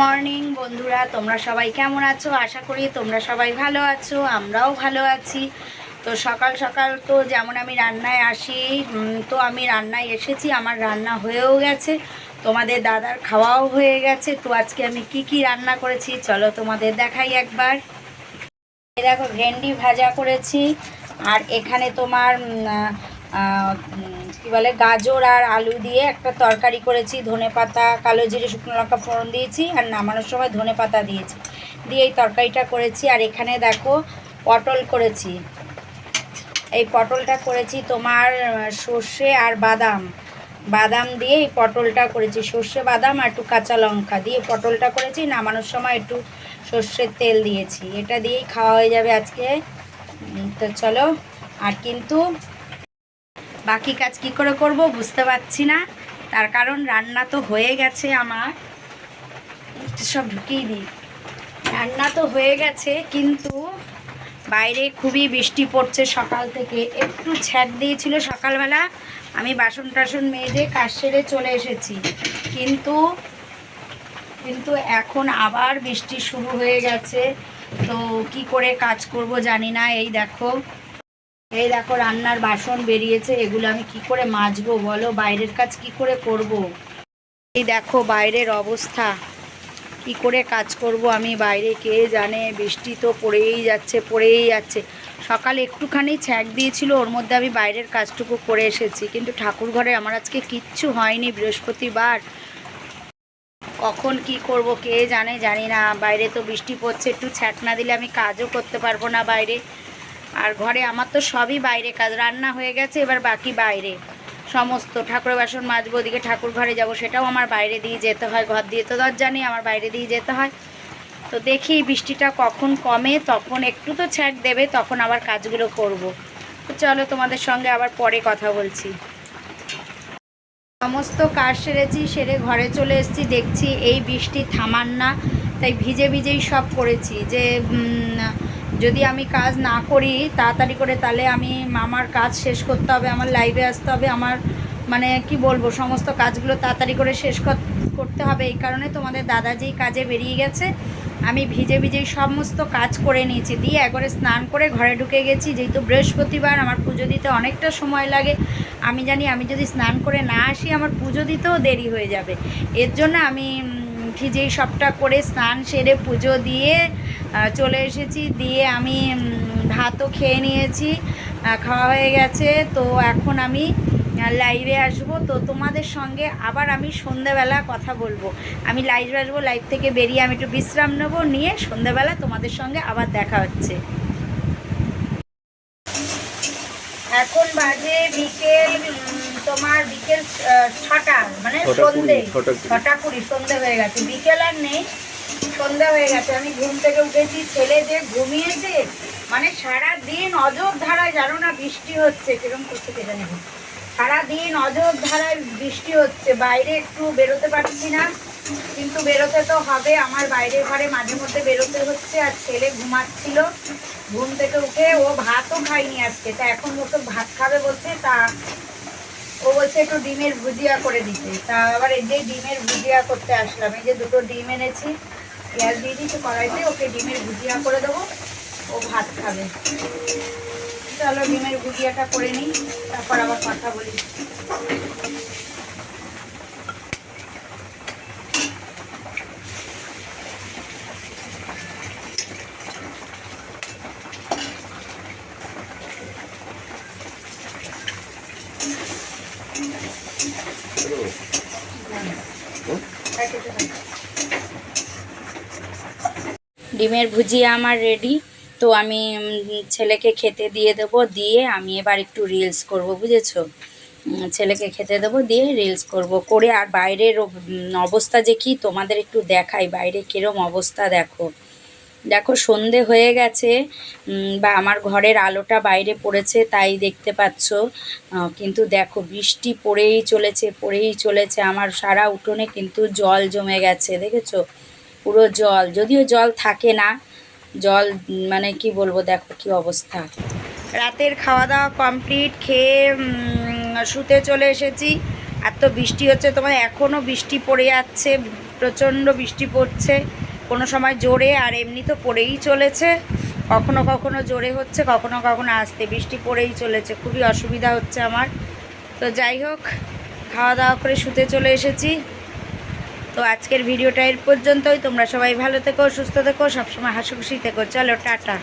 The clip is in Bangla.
মর্নিং বন্ধুরা, তোমরা সবাই কেমন আছো? আশা করি তোমরা সবাই ভালো আছো, আমরাও ভালো আছি। তো সকাল সকাল তো যেমন আমি রান্নায় আসি তো আমি রান্নায় এসেছি, আমার রান্না হয়েও গেছে। তোমাদের দাদার খাওয়াও হয়ে গেছে। তো আজকে আমি কি কি রান্না করেছি, চলো তোমাদের দেখাই একবার। দেখো, ভেন্ডি ভাজা করেছি, আর এখানে তোমার কি বলে, গাজর আর আলু দিয়ে একটা তরকারি করেছি, ধনে পাতা, কালো জিরে, শুকনো লঙ্কা ফোড়ন দিয়েছি আর নামানোর সময় ধনে পাতা দিয়েছি। দিয়ে এই তরকারিটা করেছি আর এখানে দেখো পটল করেছি। এই পটলটা করেছি তোমার সর্ষে আর বাদাম। বাদাম দিয়ে এই পটলটা করেছি, সর্ষে, বাদাম আর একটু কাঁচা লঙ্কা। দিয়ে পটলটা করেছি, নামানোর সময় একটু সর্ষের তেল দিয়েছি। এটা দিয়েই খাওয়া হয়ে যাবে আজকে। তো চলো, আর কিন্তু বাকি কাজ কি করে করব বুঝতে পারছি না। তার কারণ রান্না তো হয়ে গেছে আমার। সব ঢুকিয়ে দিই। রান্না তো হয়ে গেছে, কিন্তু বাইরে খুবই বৃষ্টি পড়ছে সকাল থেকে। একটু ছ্যাক দিয়েছিল সকালবেলা। আমি বাসন টাসন মেজে কাজ সেরে চলে এসেছি। কিন্তু কিন্তু এখন আবার বৃষ্টি শুরু হয়ে গেছে। তো কি করে কাজ করব জানি না। এই দেখো এই দেখো রান্নার বাসন বেরিয়েছে, এগুলো আমি কি করে মাজবো বলো? বাইরের কাজ কি করে করব। এই দেখো বাইরের অবস্থা। কি করে কাজ করব আমি? বাইরে কে জানে? বৃষ্টি তো পড়েই যাচ্ছে পড়েই যাচ্ছে। সকালে একটুখানি ছ্যাক দিয়েছিল, ওর মধ্যে আমি বাইরের কাজটুকু করে এসেছি। কিন্তু ঠাকুর ঘরে আমার আজকে কিচ্ছু হয়নি বৃহস্পতিবার। কখন কি করব কে জানে? জানি না। বাইরে তো বৃষ্টি পড়ছে, একটু ছ্যাক না দিলে আমি কাজও করতে পারব না বাইরে। আর ঘরে আমার তো সবই বাইরে কাজ, রান্না হয়ে গেছে, এবার বাকি বাইরে। সমস্ত ঠাকুর বাসন মাজবো, ওদিকে ঠাকুর ঘরে যাব, সেটাও আমার বাইরে দিয়ে যেতে হয়, ঘর দিয়ে তো দরজা নেই, আমার বাইরে দিয়ে যেতে হয়। তো দেখি বৃষ্টিটা কখন কমে, তখন একটু তো ছ্যাক দেবে, তখন আবার কাজগুলো করব। তো চলো তোমাদের সঙ্গে আবার পরে কথা বলছি। সমস্ত কাজ সেরেছি, সেরে ঘরে চলে এসেছি, দেখছি এই বৃষ্টি থামান না, তাই ভিজে ভিজেই সব করেছি। যে যদি আমি কাজ না করি তাড়াতাড়ি করে, তাহলে আমি আমার কাজ শেষ করতে হবে, আমার লাইভে আসতে হবে, আমার মানে কি বলব, সমস্ত কাজগুলো তাড়াতাড়ি করে শেষ কর- করতে হবে। এই কারণে তোমাদের দাদা যেই কাজে বেরিয়ে গেছে, আমি ভিজে ভিজেই সমস্ত কাজ করে নিয়েছি। দিয়ে একবারে স্নান করে ঘরে ঢুকে গেছি, যেহেতু বৃহস্পতিবার, আমার পুজো দিতে অনেকটা সময় লাগে। আমি জানি আমি যদি স্নান করে না আসি, আমার পুজো দিতেও দেরি হয়ে যাবে। এর জন্য আমি ভিজেই সবটা করে স্নান সেরে পুজো দিয়ে চলে এসেছি। দিয়ে আমি ভাতও খেয়ে নিয়েছি খাওয়া হয়ে গেছে। তো এখন আমি লাইভে আসব। তো তোমাদের সঙ্গে আবার আমি সন্ধেবেলা কথা বলব। আমি লাইভে আসব লাইভ থেকে বেরিয়ে আমি একটু বিশ্রাম নেব। নিয়ে সন্ধেবেলা তোমাদের সঙ্গে আবার দেখা হচ্ছে। এখন বাজে বিকেল বিকেল ছটা মানে সন্ধে। ছটা কুড়ি। সন্ধে হয়ে গেছে। বিকেল আর নেই সন্ধে হয়ে গেছে। আমি ঘুম থেকে উঠেছি ছেলে যে ঘুমিয়েছে মানে সারা দিন অজব ধারায় জানো না বৃষ্টি হচ্ছে কিরম করছে কে জানে। সারা দিন অজব ধারায় বৃষ্টি হচ্ছে বাইরে একটু বেরোতে পারছি না কিন্তু বেরোতে তো হবে আমার বাইরে ঘরে মাঝে মধ্যে বেরোতে হচ্ছে আর ছেলে ঘুমাচ্ছিল। ঘুম থেকে উঠে ও ভাতও খায়নি আজকে তা এখন মতো ভাত খাবে বলছে তা ও বলছে একটু ডিমের ভুজিয়া করে দিতে। তা আবার এই যে ডিমের ভুজিয়া করতে আসলাম, এই যে দুটো ডিম এনেছি গ্যাস দিয়ে দিচ্ছি কড়াইতে, ওকে ডিমের ভুজিয়া করে দেবো, ও ভাত খাবে। চলো ডিমের ভুজিয়াটা করে নিই, তারপর আবার কথা বলি। ডিমের ভুজিয়া আমার রেডি তো আমি ছেলেকে খেতে দিয়ে দেবো, দিয়ে আমি এবার একটু রিলস করব, বুঝেছ? ছেলেকে খেতে দেবো, দিয়ে রিলস করব, করে আর বাইরের অবস্থা যে কি তোমাদের একটু দেখাই, বাইরে কিরম অবস্থা দেখো। দেখো সন্ধে হয়ে গেছে বা আমার ঘরের আলোটা বাইরে পড়েছে, তাই দেখতে পাচ্ছ। কিন্তু দেখো বৃষ্টি পড়েই চলেছে পড়েই চলেছে। আমার সারা উঠোনে কিন্তু জল জমে গেছে, দেখেছ? পুরো জল, যদিও জল থাকে না, জল মানে কি বলব, দেখো কি অবস্থা। রাতের খাওয়া দাওয়া কমপ্লিট খেয়ে শুতে চলে এসেছি। আর তো বৃষ্টি হচ্ছে, তোমার এখনও বৃষ্টি পড়ে যাচ্ছে, প্রচণ্ড বৃষ্টি পড়ছে। কোনো সময় জোরে আর এমনি তো পড়েই চলেছে। কখনো কখনো জোরে হচ্ছে, কখনো কখনো আসতে। বৃষ্টি পড়েই চলেছে, খুবই অসুবিধা হচ্ছে আমার। তো যাই হোক, খাওয়া দাওয়া করে শুতে চলে এসেছি। তো আজকের ভিডিওটা এর পর্যন্তই। তোমরা সবাই ভালো থেকো, সুস্থ থেকো, সবসময় হাসি খুশি থেকো। চলো, টাটা।